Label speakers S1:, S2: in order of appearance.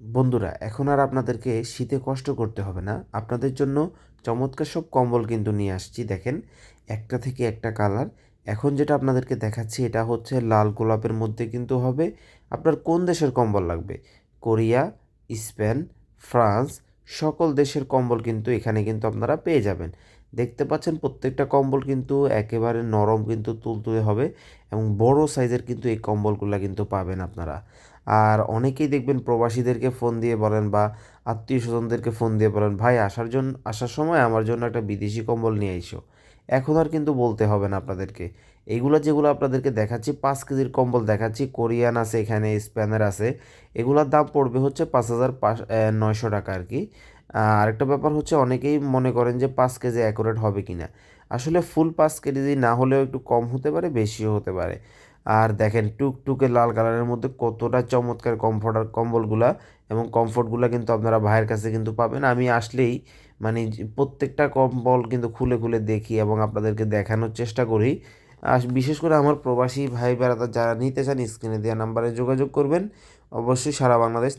S1: বন্ধুরা, এখন আর আপনাদেরকে শীতে কষ্ট করতে হবে না। আপনাদের জন্য চমৎকার সব কম্বল কিন্তু নিয়ে আসছি, দেখেন, একটা থেকে একটা কালার। এখন যেটা আপনাদেরকে দেখাচ্ছি, এটা হচ্ছে লাল গোলাপের মধ্যে কিন্তু হবে। আপনার কোন দেশের কম্বল লাগবে? কোরিয়া, স্পেন, ফ্রান্স সকল দেশের কম্বল কিন্তু এখানে কিন্তু আপনারা পেয়ে যাবেন। দেখতে পাচ্ছেন প্রত্যেকটা কম্বল কিন্তু একেবারে নরম কিন্তু তুলতুলে হবে এবং বড় সাইজের কিন্তু এই কম্বলগুলো কিন্তু পাবেন আপনারা। আর অনেকেই দেখবেন প্রবাসীদেরকে ফোন দিয়ে বলেন বা আত্মীয় স্বজনদেরকে ফোন দিয়ে বলেন, ভাই, আসার জন্য আসার সময় আমার জন্য একটা বিদেশি কম্বল নিয়ে আইসো। এখন আর কিন্তু বলতে হবে না আপনাদেরকে। এগুলো যেগুলো আপনাদেরকে দেখাচ্ছি, পাঁচ কেজির কম্বল দেখাচ্ছি, কোরিয়ান আছে এখানে, স্প্যানার আছে। এগুলোর দাম পড়বে হচ্ছে পাঁচ হাজার পাঁচ নয়শো টাকা আর কি। আরেকটা ব্যাপার হচ্ছে অনেকেই মনে করেন যে পাঁচ কেজি অ্যাকুরেট হবে কি না আসলে ফুল পাঁচ কেজি না হলেও একটু কম হতে পারে, বেশিও হতে পারে। আর দেখেন টুকটুকে লাল কালারের মধ্যে কতটা চমৎকার কমফর্টার কম্বলগুলা এবং কমফোর্টগুলো কিন্তু আপনারা ভাইয়ের কাছে কিন্তু পাবেন। আমি আসলেই মানে প্রত্যেকটা কম্বল কিন্তু খুলে খুলে দেখি এবং আপনাদেরকে দেখানোর চেষ্টা করি। আর বিশেষ করে আমার প্রবাসী ভাই বেড়াতা যারা নিতে চান, স্ক্রিনে দেওয়া নাম্বারে যোগাযোগ করবেন। অবশ্যই সারা বাংলাদেশ